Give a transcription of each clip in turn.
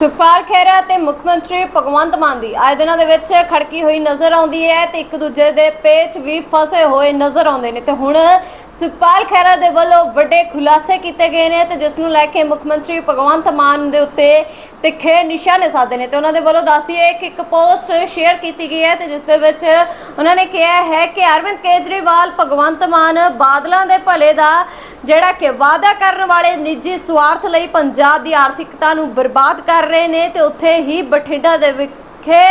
ਸੁਖਪਾਲ ਖਹਿਰਾ ਤੇ ਮੁੱਖ ਮੰਤਰੀ ਭਗਵੰਤ ਮਾਨ ਦੀ ਅੱਜ ਦਿਨਾਂ ਦੇ ਵਿੱਚ ਖੜਕੀ ਹੋਈ ਨਜ਼ਰ ਆਉਂਦੀ ਹੈ ਤੇ ਇੱਕ ਦੂਜੇ ਦੇ ਪੇਚ ਵੀ ਫਸੇ ਹੋਏ ਨਜ਼ਰ ਆਉਂਦੇ ਨੇ ਤੇ ਹੁਣ ਸੁਖਪਾਲ ਖਹਿਰਾ ਦੇ ਵੱਲੋਂ ਵੱਡੇ ਖੁਲਾਸੇ ਕੀਤੇ ਗਏ ਨੇ ਤੇ ਜਿਸ ਨੂੰ ਲੈ ਕੇ ਮੁੱਖ ਮੰਤਰੀ ਭਗਵੰਤ ਮਾਨ ਦੇ ਉੱਤੇ ਤਿੱਖੇ ਨਿਸ਼ਾਨੇ ਸਾਧੇ ਨੇ ਤੇ ਉਹਨਾਂ ਦੇ ਵੱਲੋਂ ਦੱਸਦੀ ਹੈ ਕਿ ਇੱਕ ਪੋਸਟ ਸ਼ੇਅਰ ਕੀਤੀ ਗਈ ਹੈ ਤੇ ਜਿਸ ਦੇ ਵਿੱਚ ਉਹਨਾਂ ਨੇ ਕਿਹਾ ਹੈ ਕਿ ਅਰਵਿੰਦ ਕੇਜਰੀਵਾਲ ਭਗਵੰਤ ਮਾਨ ਬਾਦਲਾਂ ਦੇ ਭਲੇ ਦਾ ਜਿਹੜਾ ਕਿ ਵਾਅਦਾ ਕਰਨ ਵਾਲੇ ਨਿੱਜੀ ਸਵਾਰਥ ਲਈ ਪੰਜਾਬ ਦੀ ਆਰਥਿਕਤਾ ਨੂੰ ਬਰਬਾਦ ਕਰ ਰਹੇ ਨੇ ਤੇ ਉੱਥੇ ਹੀ ਬਠਿੰਡਾ ਦੇ ਵਿਖੇ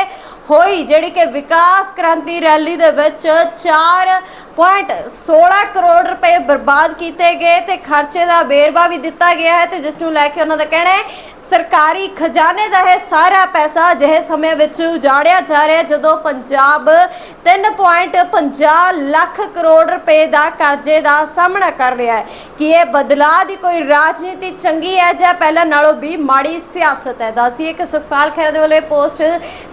ਹੋਈ ਜਿਹੜੀ ਕਿ ਵਿਕਾਸ ਕ੍ਰਾਂਤੀ ਰੈਲੀ ਦੇ ਵਿੱਚ 4.16 ਕਰੋੜ ਰੁਪਏ ਬਰਬਾਦ ਕੀਤੇ ਗਏ ਤੇ ਖਰਚੇ ਦਾ ਵੇਰਵਾ ਵੀ ਦਿੱਤਾ ਗਿਆ ਹੈ ਤੇ ਜਿਸ ਨੂੰ ਲੈ ਕੇ ਉਹਨਾਂ ਦਾ ਕਹਿਣਾ ਹੈ ਸਰਕਾਰੀ ਖਜ਼ਾਨੇ ਦਾ ਇਹ ਸਾਰਾ ਪੈਸਾ ਅਜਿਹੇ ਸਮੇਂ ਵਿੱਚ ਉਜਾੜਿਆ ਜਾ ਰਿਹਾ ਜਦੋਂ ਪੰਜਾਬ 3.50 ਲੱਖ ਕਰੋੜ ਰੁਪਏ ਦਾ ਕਰਜ਼ੇ ਦਾ ਸਾਹਮਣਾ ਕਰ ਰਿਹਾ ਹੈ ਕਿ ਇਹ ਬਦਲਾਅ ਦੀ ਕੋਈ ਰਾਜਨੀਤੀ ਚੰਗੀ ਹੈ ਜਾਂ ਪਹਿਲਾਂ ਨਾਲੋਂ ਵੀ ਮਾੜੀ ਸਿਆਸਤ ਹੈ। ਦੱਸਦੀਏ ਕਿ ਸੁਖਪਾਲ ਖਹਿਰਾ ਦੇ ਵੱਲੋਂ ਇਹ ਪੋਸਟ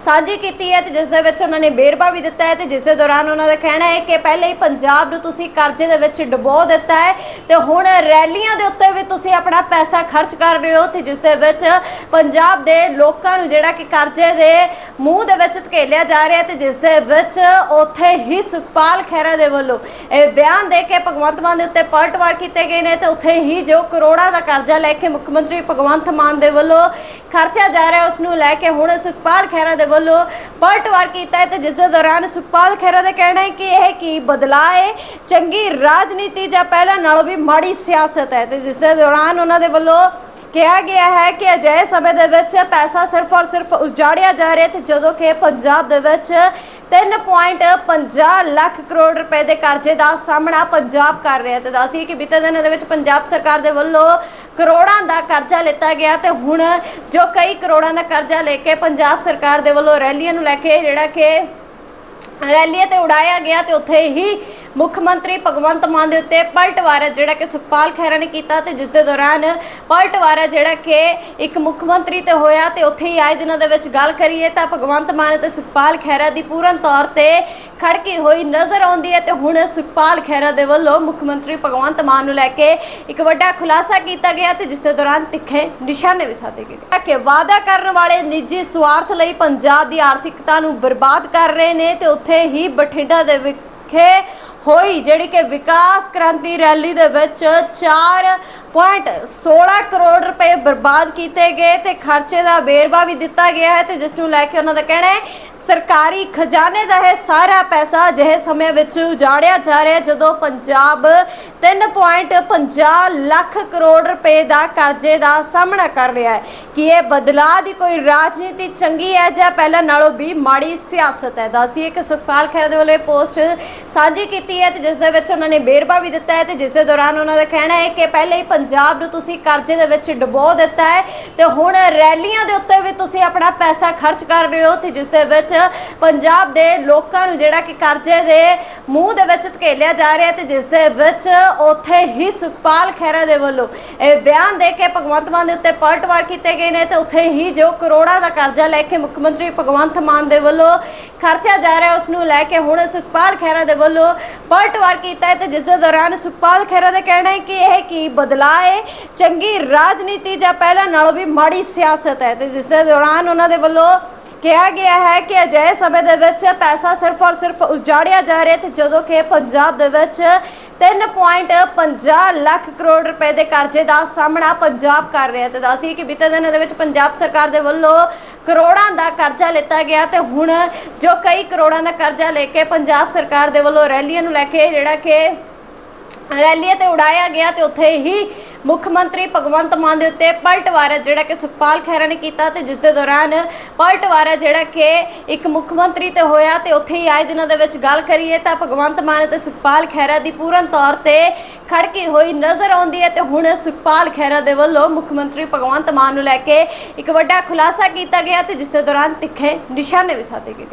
ਸਾਂਝੀ ਕੀਤੀ ਹੈ ਤੇ ਜਿਸ ਦੇ ਵਿੱਚ ਉਹਨਾਂ ਨੇ ਬੇਰਵਾ ਵੀ ਦਿੱਤਾ ਹੈ ਤੇ ਜਿਸ ਦੇ ਦੌਰਾਨ ਉਹਨਾਂ ਦਾ ਕਹਿਣਾ ਹੈ ਕਿ ਪਹਿਲੇ ਹੀ ਪੰਜਾਬ ਨੂੰ ਤੁਸੀਂ ਕਰਜ਼ੇ ਦੇ ਵਿੱਚ ਡੁਬੋ ਦਿੱਤਾ ਹੈ ਤੇ ਹੁਣ ਰੈਲੀਆਂ ਦੇ ਉੱਤੇ ਵੀ ਤੁਸੀਂ ਆਪਣਾ ਪੈਸਾ ਖਰਚ ਕਰ ਰਹੇ ਹੋ ਤੇ ਜਿਸ ਦੇ ਵਿੱਚ ਪੰਜਾਬ ਦੇ ਲੋਕਾਂ ਨੂੰ ਜਿਹੜਾ ਕਿ ਕਰਜ਼ੇ ਦੇ ਮੂੰਹ ਦੇ ਵਿੱਚ ਧਕੇਲਿਆ ਜਾ ਰਿਹਾ ਤੇ ਜਿਸ ਦੇ ਵਿੱਚ ਉੱਥੇ ਹੀ ਸੁਖਪਾਲ ਖਹਿਰਾ ਦੇ ਵੱਲੋਂ ਇਹ ਬਿਆਨ ਦੇ ਕੇ ਭਗਵੰਤ ਮਾਨ ਦੇ ਉੱਤੇ ਪਲਟਵਾਰ ਕੀਤੇ ਗਏ ਨੇ ਤੇ ਉੱਥੇ ਹੀ ਜੋ ਕਰੋੜਾਂ ਦਾ ਕਰਜ਼ਾ ਲੈ ਕੇ ਮੁੱਖ ਮੰਤਰੀ ਭਗਵੰਤ ਮਾਨ ਦੇ ਵੱਲੋਂ ਖਰਚਿਆ ਜਾ ਰਿਹਾ, ਉਸ ਨੂੰ ਲੈ ਕੇ ਹੁਣ ਸੁਖਪਾਲ ਖਹਿਰਾ ਦੇ ਵੱਲੋਂ ਪਲਟਵਾਰ ਕੀਤਾ ਹੈ ਤੇ ਜਿਸ ਦੇ ਦੌਰਾਨ ਸੁਖਪਾਲ ਖਹਿਰਾ ਦਾ ਕਹਿਣਾ ਹੈ ਕਿ ਇਹ ਕੀ ਬਦਲਾਅ ਹੈ? ਚੰਗੀ ਰਾਜਨੀਤੀ ਜਾਂ ਪਹਿਲਾਂ ਨਾਲੋਂ ਵੀ ਮਾੜੀ ਸਿਆਸਤ ਹੈ ਤੇ ਜਿਸ ਦੇ ਦੌਰਾਨ ਉਹਨਾਂ ਦੇ ਵੱਲੋਂ ਕਿਹਾ ਗਿਆ ਹੈ ਕਿ ਅਜਿਹੇ ਸਮੇਂ ਦੇ ਵਿੱਚ ਪੈਸਾ ਸਿਰਫ ਔਰ ਸਿਰਫ ਉਜਾੜਿਆ ਜਾ ਰਿਹਾ ਤੇ ਜਦੋਂ ਕਿ ਪੰਜਾਬ ਦੇ ਵਿੱਚ 3.50 ਲੱਖ ਕਰੋੜ ਰੁਪਏ ਦੇ ਕਰਜ਼ੇ ਦਾ ਸਾਹਮਣਾ ਪੰਜਾਬ ਕਰ ਰਿਹਾ ਤੇ ਦੱਸਦੀ ਕਿ ਬੀਤੇ ਦਿਨਾਂ ਦੇ ਵਿੱਚ ਪੰਜਾਬ ਸਰਕਾਰ ਦੇ ਵੱਲੋਂ ਕਰੋੜਾਂ ਦਾ ਕਰਜ਼ਾ ਲਿੱਤਾ ਗਿਆ ਤੇ ਹੁਣ ਜੋ ਕਈ ਕਰੋੜਾਂ ਦਾ ਕਰਜ਼ਾ ਲੈ ਕੇ ਪੰਜਾਬ ਸਰਕਾਰ ਦੇ ਵੱਲੋਂ ਰੈਲੀਆਂ ਨੂੰ ਲੈ ਕੇ ਜਿਹੜਾ ਕਿ ਰੈਲੀ ਤੇ ਉਡਾਇਆ ਗਿਆ ਤੇ ਉੱਥੇ ਹੀ ਮੁੱਖ ਮੰਤਰੀ ਭਗਵੰਤ ਮਾਨ ਦੇ ਉੱਤੇ ਪਲਟਵਾਰਾ ਜਿਹੜਾ ਕਿ ਸੁਖਪਾਲ ਖਹਿਰਾ ਨੇ ਕੀਤਾ ਤੇ ਜਿਸ ਦੇ ਦੌਰਾਨ ਪਲਟਵਾਰਾ ਜਿਹੜਾ ਕਿ ਇੱਕ ਮੁੱਖ ਮੰਤਰੀ ਤੇ ਹੋਇਆ ਤੇ ਉੱਥੇ ਹੀ ਆਏ ਦਿਨਾਂ ਦੇ ਵਿੱਚ ਗੱਲ ਕਰੀਏ ਤਾਂ ਭਗਵੰਤ ਮਾਨ ਤੇ ਸੁਖਪਾਲ ਖਹਿਰਾ ਦੀ ਪੂਰਨ ਤੌਰ ਤੇ ਖੜਕੀ ਹੋਈ ਨਜ਼ਰ ਆਉਂਦੀ ਹੈ ਤੇ ਹੁਣ ਸੁਖਪਾਲ ਖਹਿਰਾ ਦੇ ਵੱਲੋਂ ਮੁੱਖ ਮੰਤਰੀ ਭਗਵੰਤ ਮਾਨ ਨੂੰ ਲੈ ਕੇ ਇੱਕ ਵੱਡਾ ਖੁਲਾਸਾ ਕੀਤਾ ਗਿਆ ਤੇ ਜਿਸ ਦੇ ਦੌਰਾਨ ਤਿੱਖੇ ਨਿਸ਼ਾਨੇ ਵੀ ਸਾਧੇ ਗਏ। ਕਿ ਵਾਅਦਾ ਕਰਨ ਵਾਲੇ ਨਿੱਜੀ ਸਵਾਰਥ ਲਈ ਪੰਜਾਬ ਦੀ ਆਰਥਿਕਤਾ ਨੂੰ ਬਰਬਾਦ ਕਰ ਰਹੇ ਨੇ ਤੇ ਉੱਥੇ ਹੀ ਬਠਿੰਡਾ ਦੇ ਵਿਖੇ ਹੋਈ, ਜਿਹੜੀ ਕਿ ਵਿਕਾਸ ਕ੍ਰਾਂਤੀ ਰੈਲੀ ਦੇ ਵਿੱਚ 4.16 ਕਰੋੜ ਰੁਪਏ ਬਰਬਾਦ ਕੀਤੇ ਗਏ ਤੇ ਖਰਚੇ ਦਾ ਵੇਰਵਾ ਵੀ ਦਿੱਤਾ ਗਿਆ ਹੈ ਤੇ ਜਿਸ ਨੂੰ ਲੈ ਕੇ ਉਹਨਾਂ ਦਾ ਕਹਿਣਾ ਹੈ ਸਰਕਾਰੀ ਖਜ਼ਾਨੇ ਦਾ ਇਹ ਸਾਰਾ ਪੈਸਾ ਅਜਿਹੇ ਸਮੇਂ ਵਿੱਚ ਉਜਾੜਿਆ ਜਾ ਰਿਹਾ ਜਦੋਂ ਪੰਜਾਬ 3.50 ਲੱਖ ਕਰੋੜ ਰੁਪਏ ਦਾ ਕਰਜ਼ੇ ਦਾ ਸਾਹਮਣਾ ਕਰ ਰਿਹਾ ਹੈ। ਕਿ ਇਹ ਬਦਲਾਅ ਦੀ ਕੋਈ ਰਾਜਨੀਤੀ ਚੰਗੀ ਹੈ ਜਾਂ ਪਹਿਲਾਂ ਨਾਲੋਂ ਵੀ ਮਾੜੀ ਸਿਆਸਤ ਹੈ? ਦੱਸਦੀ ਕਿ ਸੁਖਪਾਲ ਖਹਿਰਾ ਦੇ ਵੱਲੋਂ ਇਹ ਪੋਸਟ ਸਾਂਝੀ ਕੀਤੀ ਹੈ ਤੇ ਜਿਸ ਦੇ ਵਿੱਚ ਉਹਨਾਂ ਨੇ ਬੇਰਵਾ ਵੀ ਦਿੱਤਾ ਹੈ ਤੇ ਜਿਸ ਦੇ ਦੌਰਾਨ ਉਹਨਾਂ ਦਾ ਕਹਿਣਾ ਹੈ ਕਿ ਪਹਿਲੇ ਹੀ ਪੰਜਾਬ ਨੂੰ ਤੁਸੀਂ ਕਰਜ਼ੇ ਦੇ ਵਿੱਚ ਡੁਬੋ ਦਿੱਤਾ ਹੈ ਤੇ ਹੁਣ ਰੈਲੀਆਂ ਦੇ ਉੱਤੇ ਵੀ ਤੁਸੀਂ ਆਪਣਾ ਪੈਸਾ ਖਰਚ ਕਰ ਰਹੇ ਹੋ ਤੇ ਜਿਸ ਦੇ ਵਿੱਚ ਪੰਜਾਬ ਦੇ ਲੋਕਾਂ ਨੂੰ ਜਿਹੜਾ ਕਿ ਕਰਜ਼ੇ ਦੇ ਮੂੰਹ ਦੇ ਵਿੱਚ ਧਕੇਲਿਆ ਜਾ ਰਿਹਾ ਤੇ ਜਿਸ ਦੇ ਵਿੱਚ ਉੱਥੇ ਹੀ ਸੁਖਪਾਲ ਖਹਿਰਾ ਦੇ ਵੱਲੋਂ ਇਹ ਬਿਆਨ ਦੇ ਕੇ ਭਗਵੰਤ ਮਾਨ ਦੇ ਉੱਤੇ ਪਲਟਵਾਰ ਕੀਤੇ ਗਏ ਨੇ ਤੇ ਉੱਥੇ ਹੀ ਜੋ ਕਰੋੜਾਂ ਦਾ ਕਰਜ਼ਾ ਲੈ ਕੇ ਮੁੱਖ ਮੰਤਰੀ ਭਗਵੰਤ ਮਾਨ ਦੇ ਵੱਲੋਂ ਖਰਚਿਆ ਜਾ ਰਿਹਾ ਉਸ ਨੂੰ ਲੈ ਕੇ ਹੁਣ ਸੁਖਪਾਲ ਖਹਿਰਾ ਦੇ ਵੱਲੋਂ ਪਲਟਵਾਰ ਕੀਤਾ ਹੈ ਤੇ ਜਿਸ ਦੇ ਦੌਰਾਨ ਸੁਖਪਾਲ ਖਹਿਰਾ ਦਾ ਕਹਿਣਾ ਹੈ ਕਿ ਇਹ ਕੀ ਬਦਲਾਅ ਹੈ? ਚੰਗੀ ਰਾਜਨੀਤੀ ਜਾਂ ਪਹਿਲਾਂ ਨਾਲੋਂ ਵੀ ਮਾੜੀ ਸਿਆਸਤ ਹੈ ਤੇ ਜਿਸ ਦੇ ਦੌਰਾਨ ਉਹਨਾਂ ਦੇ ਵੱਲੋਂ ਕਿਹਾ ਗਿਆ ਹੈ ਕਿ ਅਜਿਹੇ ਸਮੇਂ ਦੇ ਵਿੱਚ ਪੈਸਾ ਸਿਰਫ ਔਰ ਸਿਰਫ ਉਜਾੜਿਆ ਜਾ ਰਿਹਾ ਤੇ ਜਦੋਂ ਕਿ ਪੰਜਾਬ ਦੇ ਵਿੱਚ 3.50 ਲੱਖ ਕਰੋੜ ਰੁਪਏ ਦੇ ਕਰਜ਼ੇ ਦਾ ਸਾਹਮਣਾ ਪੰਜਾਬ ਕਰ ਰਿਹਾ ਤੇ ਦੱਸਦੀ ਕਿ ਬੀਤੇ ਦਿਨਾਂ ਦੇ ਵਿੱਚ ਪੰਜਾਬ ਸਰਕਾਰ ਦੇ ਵੱਲੋਂ ਕਰੋੜਾਂ ਦਾ ਕਰਜ਼ਾ ਲਿੱਤਾ ਗਿਆ ਤੇ ਹੁਣ ਜੋ ਕਈ ਕਰੋੜਾਂ ਦਾ ਕਰਜ਼ਾ ਲੈ ਕੇ ਪੰਜਾਬ ਸਰਕਾਰ ਦੇ ਵੱਲੋਂ ਰੈਲੀਆਂ ਨੂੰ ਲੈ ਕੇ ਜਿਹੜਾ ਕਿ ਰੈਲੀਆਂ ਤੇ ਉਡਾਇਆ ਗਿਆ ਤੇ ਉੱਥੇ ਹੀ ਮੁੱਖ ਮੰਤਰੀ ਭਗਵੰਤ ਮਾਨ ਦੇ ਉੱਤੇ ਪਲਟਵਾਰਾ ਜਿਹੜਾ ਕਿ ਸੁਖਪਾਲ ਖਹਿਰਾ ਨੇ ਕੀਤਾ ਤੇ ਜਿਸ ਦੇ ਦੌਰਾਨ ਪਲਟਵਾਰਾ ਜਿਹੜਾ ਕਿ ਇੱਕ ਮੁੱਖ ਮੰਤਰੀ ਤੇ ਹੋਇਆ ਤੇ ਉੱਥੇ ਹੀ ਆਏ ਦਿਨਾਂ ਦੇ ਵਿੱਚ ਗੱਲ ਕਰੀਏ ਤਾਂ ਭਗਵੰਤ ਮਾਨ ਤੇ ਸੁਖਪਾਲ ਖਹਿਰਾ ਦੀ ਪੂਰਨ ਤੌਰ ਤੇ ਖੜਕੀ ਹੋਈ ਨਜ਼ਰ ਆਉਂਦੀ ਹੈ ਤੇ ਹੁਣ ਸੁਖਪਾਲ ਖਹਿਰਾ ਦੇ ਵੱਲੋਂ ਮੁੱਖ ਮੰਤਰੀ ਭਗਵੰਤ ਮਾਨ ਨੂੰ ਲੈ ਕੇ ਇੱਕ ਵੱਡਾ ਖੁਲਾਸਾ ਕੀਤਾ ਗਿਆ ਤੇ ਜਿਸ ਦੇ ਦੌਰਾਨ ਤਿੱਖੇ ਨਿਸ਼ਾਨੇ ਵੀ ਸਾਧੇ ਗਏ